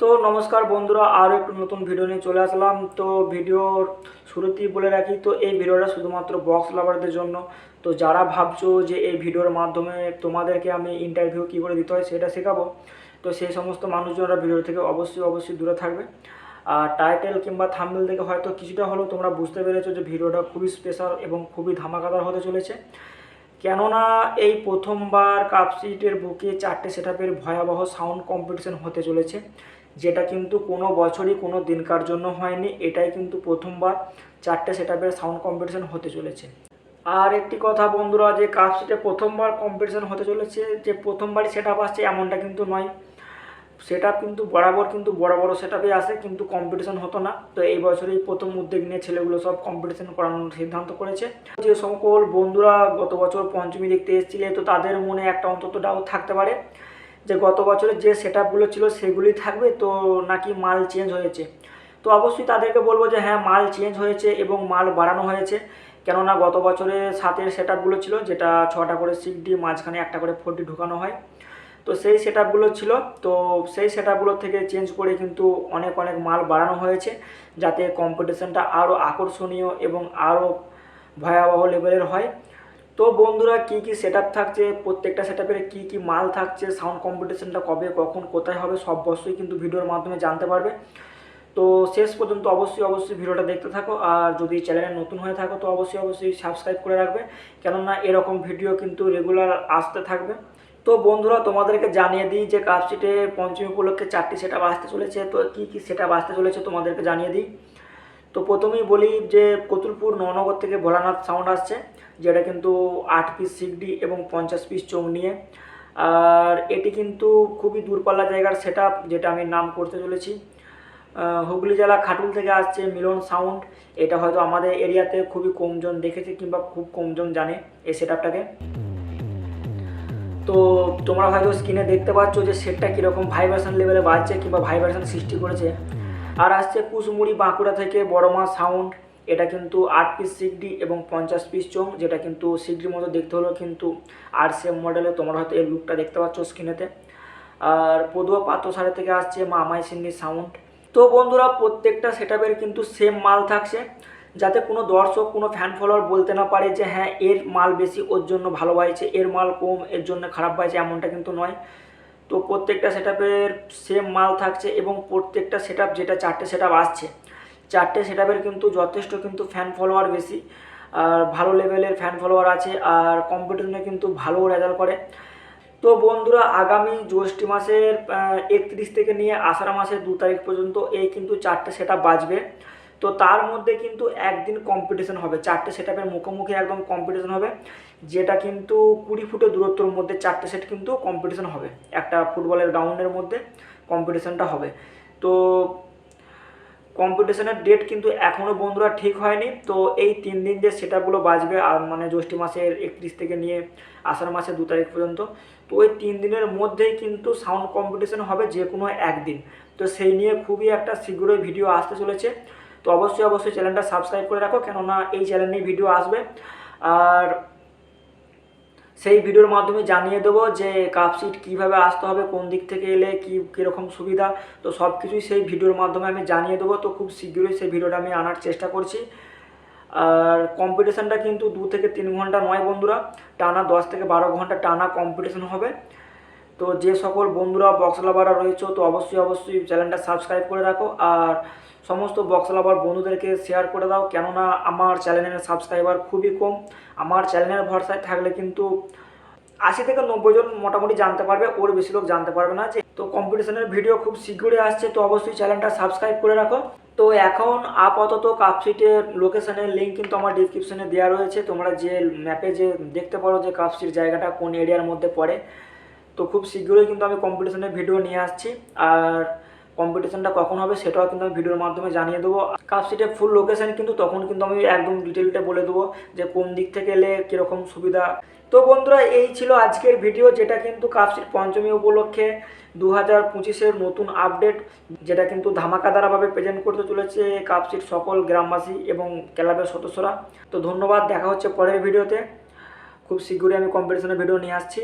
তো নমস্কার বন্ধুরা, আরও একটু নতুন ভিডিও নিয়ে চলে আসলাম। তো ভিডিওর শুরুতেই বলে রাখি, তো এই ভিডিওটা শুধুমাত্র বক্স লাভারদের জন্য। তো যারা ভাবছ যে এই ভিডিওর মাধ্যমে তোমাদেরকে আমি ইন্টারভিউ কী করে দিতে হয়, সেটা শেখাবো। তো সেই সমস্ত মানুষজনরা ভিডিও থেকে অবশ্যই অবশ্যই দূরে থাকবে। আর টাইটেল কিংবা থাম্বনেল থেকে হয়তো কিছুটা হলেও তোমরা বুঝতে পেরেছ যে ভিডিওটা খুবই স্পেশাল এবং খুবই ধামাকাদার হতে চলেছে। কেননা এই প্রথমবার কাপসিটের বুকে চারটে সেটআপের ভয়াবহ সাউন্ড কম্পিটিশন হতে চলেছে, যেটা কিন্তু কোনো বছরই কোনো দিনকার জন্য হয়নি, এটাই কিন্তু প্রথমবার চারটে সেটআপের সাউন্ড কম্পিটিশন হতে চলেছে। আর একটি কথা বন্ধুরা, যে কাপসিটে প্রথমবার কম্পিটিশন হতে চলেছে, যে প্রথমবারই সেট আপ আসছে, এমনটা কিন্তু নয়। সেট কিন্তু বরাবর কিন্তু বড় বড় সেট আপে আসে কিন্তু কম্পিটিশন হতো না। তো এই বছরই প্রথম উদ্যোগ নিয়ে ছেলেগুলো সব কম্পিটিশন করানোর সিদ্ধান্ত করেছে। যে সকল বন্ধুরা গত বছর পঞ্চমী দেখতে এসেছিলে, তো তাদের মনে একটা অন্তত ডাউট থাকতে পারে যে গত বছরে যে সেট আপগুলো ছিল সেগুলি থাকবে, তো নাকি মাল চেঞ্জ হয়েছে। তো অবশ্যই তাদেরকে বলব যে হ্যাঁ মাল চেঞ্জ হয়েছে এবং মাল বাড়ানো হয়েছে। কেননা গত বছরে সাতের সেট ছিল, যেটা ছটা করে সিট দিয়ে মাঝখানে একটা করে ফোর ঢুকানো হয়। তো সেই সেট ছিল। তো সেই সেট থেকে চেঞ্জ করে কিন্তু অনেক অনেক মাল বাড়ানো হয়েছে। যাতে কম্পিটিশনটা আরও আকর্ষণীয় এবং আরও ভয়াবহ লেভেলের হয়। তো বন্ধুরা, কি কি সেট থাকছে? প্রত্যেকটা সেট আপের কী কী মাল থাকছে? সাউন্ড কম্পিটিশনটা কবে, কখন, কোথায় হবে? সব বছরই কিন্তু ভিডিওর মাধ্যমে জানতে পারবে। তো শেষ পর্যন্ত অবশ্যই অবশ্যই ভিডিওটা দেখতে থাকো। আর যদি চ্যানেলে নতুন হয়ে থাকো, তো অবশ্যই অবশ্যই সাবস্ক্রাইব করে রাখবে। কেননা এরকম ভিডিও কিন্তু রেগুলার আসতে থাকবে। তো বন্ধুরা, তোমাদেরকে জানিয়ে দিই যে কাপশিটে পঞ্চমী উপলক্ষে চারটি সেট আসতে চলেছে। তো কী কী সেট আসতে চলেছে তোমাদেরকে জানিয়ে দিই। তো প্রথমেই বলি যে কতুলপুর ননগর থেকে ভোলানাথ সাউন্ড আসছে, যেটা কিন্তু আট পিস সিকডি এবং পঞ্চাশ পিস চোখ নিয়ে। আর এটি কিন্তু খুবই দূরপাল্লা জায়গার সেট যেটা আমি নাম করতে চলেছি। হুগলি জেলা খাটুল থেকে আসছে মিলন সাউন্ড এটা হয়তো আমাদের এরিয়াতে খুবই কমজন দেখেছে কিংবা খুব কমজন জানে এই সেট তো তোমরা হয়তো স্ক্রিনে দেখতে পাচ্ছ যে সেটটা কীরকম ভাইব্রেশন লেভেলে বাজছে কিংবা ভাইব্রেশন সৃষ্টি করেছে। আর আসছে কুসমুড়ি বাঁকুড়া থেকে বড়মা সাউন্ড এটা কিন্তু আট পিস সিগডি এবং পঞ্চাশ পিস চোং যেটা কিন্তু সিগডির মতো দেখতে হলেও কিন্তু আর সেম মডেলে তোমরা হয়তো এই লুকটা দেখতে পাচ্ছ স্ক্রিনেতে আর পদুয়া পাত্রসারে থেকে আসছে মামাই সিন্নি সাউন্ড তো বন্ধুরা প্রত্যেকটা সেটআপের কিন্তু সেম মাল থাকছে। যাতে কোনো দর্শক, কোনো ফ্যান ফলোয়ার বলতে না পারে যে হ্যাঁ এর মাল বেশি, ওর জন্য ভালো বাইছে এর মাল কম, এর জন্য খারাপ বাইছে এমনটা কিন্তু নয়। তো প্রত্যেকটা সেটআপের সেম মাল থাকছে এবং প্রত্যেকটা সেটআপ যেটা চারটে সেটআপ আসছে, চারটে সেটআপের কিন্তু যথেষ্ট কিন্তু ফ্যান ফলোয়ার বেশি। আর ভালো লেভেলের ফ্যান ফলোয়ার আছে আর কম্পিটিশনে কিন্তু ভালো রেজাল্ট করে। তো বন্ধুরা, আগামী জ্যৈষ্ঠ মাসের একত্রিশ থেকে নিয়ে আষাঢ় মাসের দু তারিখ পর্যন্ত এই কিন্তু চারটে সেট বাজবে। তো তার মধ্যে কিন্তু একদিন কম্পিটিশন হবে। চারটে সেট আপের মুখোমুখি একদম কম্পিটিশন হবে। যেটা কিন্তু কুড়ি ফুটের দূরত্বর মধ্যে চারটে সেট কিন্তু কম্পিটিশন হবে। একটা ফুটবলের গ্রাউন্ডের মধ্যে কম্পিটিশনটা হবে। তো কম্পিটিশনের ডেট কিন্তু এখনও বন্ধুরা ঠিক হয়নি। তো এই তিন দিন যে সেটআপগুলো বাজবে, আর মানে জ্যৈষ্ঠ মাসের একত্রিশ থেকে নিয়ে আষাঢ় মাসের দু তারিখ পর্যন্ত, তো ওই তিন দিনের মধ্যেই কিন্তু সাউন্ড কম্পিটিশন হবে যে কোনো একদিন। তো সেই নিয়ে খুবই একটা শীঘ্রই ভিডিও আসতে চলেছে। তো অবশ্যই অবশ্যই চ্যানেলটা সাবস্ক্রাইব করে রাখো, কেননা এই চ্যানেল নিয়ে ভিডিও আসবে। আর সেই ভিডিওর মাধ্যমে জানিয়ে দেবো যে কাপশিট কীভাবে আসতে হবে, কোন দিক থেকে এলে কী, কীরকম সুবিধা। তো সব কিছুই সেই ভিডিওর মাধ্যমে আমি জানিয়ে দেবো, তো খুব শীঘ্রই সেই ভিডিওটা আমি আনার চেষ্টা করছি। আর কম্পিটিশানটা কিন্তু দু থেকে তিন ঘণ্টা নয় বন্ধুরা, টানা দশ থেকে বারো ঘণ্টা টানা কম্পিটিশান হবে। তো যে সকল বন্ধুরা বক্স লাভাররা রয়েছে, তো অবশ্যই অবশ্যই চ্যানেলটা সাবস্ক্রাইব করে রাখো আর সমস্ত বক্স লাভার বন্ধুদেরকে শেয়ার করে দাও। কেননা আমার চ্যানেলের সাবস্ক্রাইবার খুবই কম। আমার চ্যানেলের ভরসায় থাকলে কিন্তু আশি থেকে নব্বই জন মোটামুটি জানতে পারবে, ওর বেশি লোক জানতে পারবে না যে তো কম্পিটিশনের ভিডিও খুব শীঘ্রই আসছে, তো অবশ্যই চ্যানেলটা সাবস্ক্রাইব করে রাখো। তো এখন আপাতত কাপসিটের লোকেশনের লিঙ্ক কিন্তু আমার ডিসক্রিপশনে দেওয়া রয়েছে। তোমরা যে ম্যাপে যে দেখতে পারো যে কাপসিট জায়গাটা কোন এরিয়ার মধ্যে পড়ে। তো খুব শীঘ্রই কিন্তু আমি কম্পিটিশনের ভিডিও নিয়ে আসছি। আর কম্পিটিশনটা কখন হবে সেটাও কিন্তু আমি ভিডিওর মাধ্যমে জানিয়ে দেবো। কাপসিটের ফুল লোকেশান কিন্তু তখন কিন্তু আমি একদম ডিটেলটা বলে দেবো যে কোন দিক থেকে এলে কীরকম সুবিধা। তো বন্ধুরা, এই ছিল আজকের ভিডিও যেটা কিন্তু কাপসিট পঞ্চমী উপলক্ষে দু হাজার পঁচিশের নতুন আপডেট যেটা কিন্তু ধামাকাদারভাবে প্রেজেন্ট করতে চলেছে কাপসিট সকল গ্রামবাসী এবং ক্লাবের সদস্যরা। তো ধন্যবাদ, দেখা হচ্ছে পরের ভিডিওতে খুব শীঘ্রই আমি কম্পিটিশনের ভিডিও নিয়ে আসছি।